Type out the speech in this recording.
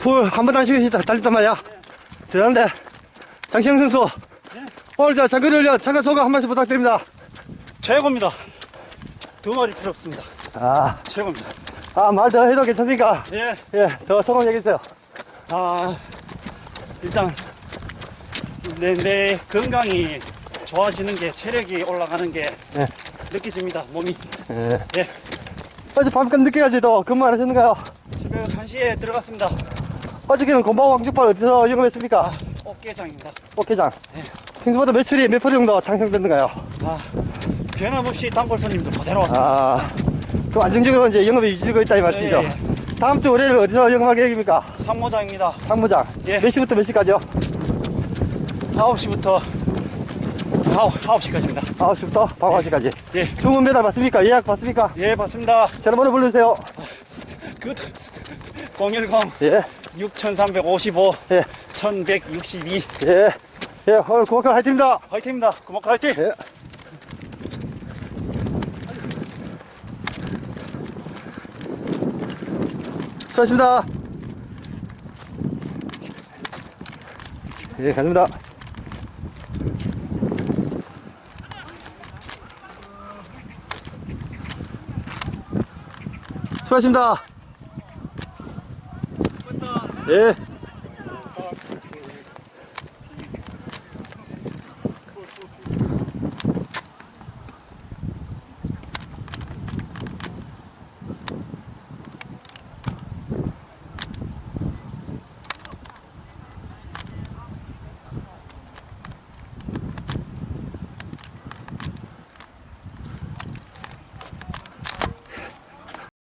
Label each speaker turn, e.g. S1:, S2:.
S1: 풀한번안 쉬고 달렸단 말이야. 대단한데. 장시영 선수. 오늘 저 장거리 훈련 참가 소감 한 말씀 부탁드립니다.
S2: 최고입니다. 두 마리 필요 없습니다.
S1: 아,
S2: 최고입니다.
S1: 아, 말 더 해도 괜찮으니까.
S2: 예.
S1: 예, 더 소감 얘기해주세요.
S2: 아, 일단, 내, 내 건강이 좋아지는 게, 체력이 올라가는 게
S1: 예.
S2: 느껴집니다, 몸이.
S1: 예.
S2: 예.
S1: 어제 밤까지 늦게까지도 근무 안 하셨는가요?
S2: 새벽 1시에 들어갔습니다.
S1: 어저께는 곰방 왕죽발 어디서 영업했습니까?
S2: 어깨장입니다.
S1: 어깨장. 평소보다 매출이 몇 프로 정도 상승됐는가요?
S2: 아, 변함없이 단골 손님도 그대로 왔습니다.
S1: 아, 안정적으로 이제 영업이 유지되고 있다 이 말씀이죠?
S2: 예,
S1: 다음 주 월요일 어디서 영업할 계획입니까?
S2: 산모장입니다.
S1: 상무장.
S2: 예.
S1: 몇 시부터 몇 시까지요?
S2: 9시부터 9, 9시까지입니다.
S1: 9시부터 밤 9시까지.
S2: 예.
S1: 주문 배달 받습니까? 예약 받습니까?
S2: 예, 맞습니다.
S1: 전화번호 불러주세요.
S2: 그, 010
S1: 예,
S2: 6355
S1: 예,
S2: 1162
S1: 예. 예, 오늘 고맙게 화이팅입니다.
S2: 화이팅입니다. 고맙고 화이팅!
S1: 예. 수고하셨습니다. 예, 가십니다. 수고하셨습니다. É.